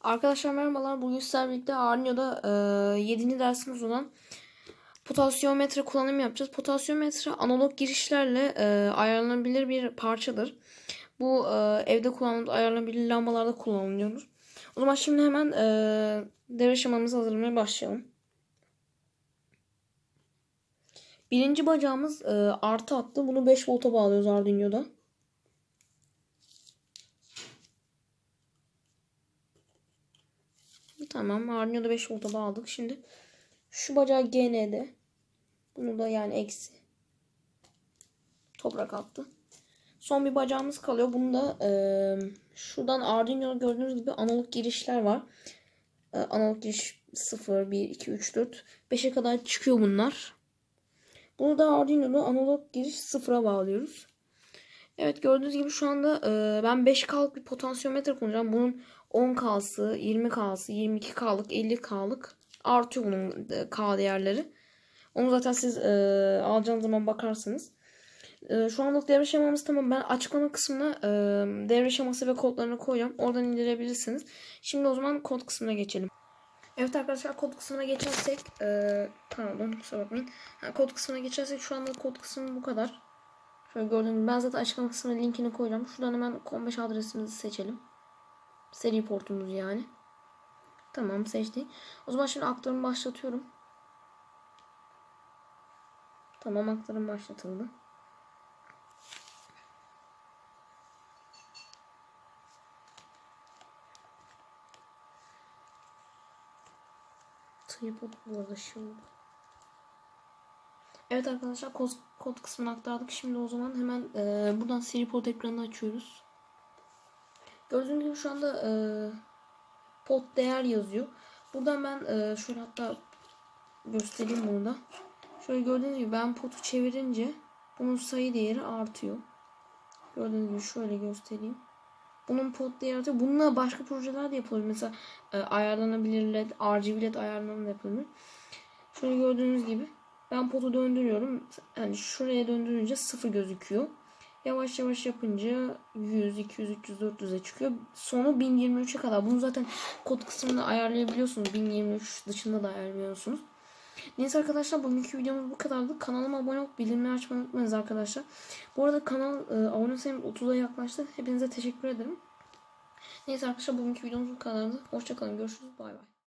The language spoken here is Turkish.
Arkadaşlar merhabalar. Bugün sizlerle birlikte Arnio'da e, 7. dersimiz olan potasyometre kullanımı yapacağız. Potasyometre analog girişlerle e, ayarlanabilir bir parçadır. Bu e, evde kullanılan ayarlanabilir lambalarda kullanılıyor. O zaman şimdi hemen e, devre şemamızı hazırlamaya başlayalım. Birinci bacağımız e, artı attı. Bunu 5 volta bağlıyoruz Arduino'da. Tamam. Arduino'da 5 volta bağladık. Şimdi şu bacağı GN'de. Bunu da yani eksi. Toprak attı. Son bir bacağımız kalıyor. Bunda e, şuradan Arduino'da gördüğünüz gibi analog girişler var. E, analog giriş 0, 1, 2, 3, 4, 5'e kadar çıkıyor bunlar. Bunu da Arduino'da analog giriş 0'a bağlıyoruz. Evet gördüğünüz gibi şu anda e, ben 5K'lık bir potansiyometre kullanacağım. Bunun 10K'sı, 20K'sı, 22K'lık, 50K'lık artıyor bunun e, K değerleri. Onu zaten siz e, alacağınız zaman bakarsınız. E, şu anlık devre şemamız tamam. Ben açıklama kısmına e, devre şeması ve kodlarını koyacağım. Oradan indirebilirsiniz. Şimdi o zaman kod kısmına geçelim. Evet arkadaşlar kod kısmına geçersek e, pardon kusura bakmayın. Ha, kod kısmına geçersek şu anda kod kısmı bu kadar. Şöyle gördüğünüz ben zaten açıklama kısmına linkini koyacağım. Şuradan hemen com5 adresimizi seçelim. Seri portumuz yani. Tamam seçtik. O zaman şimdi aktarımı başlatıyorum. Tamam aktarım başlatıldı. Tripod bu arada şimdi. Evet arkadaşlar kod, kod kısmını aktardık. Şimdi o zaman hemen e, buradan Siri pod ekranını açıyoruz. Gördüğünüz gibi şu anda e, pod değer yazıyor. Buradan ben e, şöyle hatta göstereyim bunu da. Şöyle gördüğünüz gibi ben potu çevirince bunun sayı değeri artıyor. Gördüğünüz gibi şöyle göstereyim. Bunun pot değeri artıyor. Bununla başka projeler de yapılır. Mesela e, ayarlanabilir led, RGB led ayarlanma da yapılır. Şöyle gördüğünüz gibi ben potu döndürüyorum. Yani şuraya döndürünce sıfır gözüküyor. Yavaş yavaş yapınca 100, 200, 300, 400'e çıkıyor. Sonu 1023'e kadar. Bunu zaten kod kısmında ayarlayabiliyorsunuz. 1023 dışında da ayarlayabiliyorsunuz. Neyse arkadaşlar bugünkü videomuz bu kadardı. Kanalıma abone olup bildirimleri açmayı unutmayınız arkadaşlar. Bu arada kanal e, abone sayımız 30'a yaklaştı. Hepinize teşekkür ederim. Neyse arkadaşlar bugünkü videomuz bu kadardı. Hoşçakalın. Görüşürüz. Bay bay.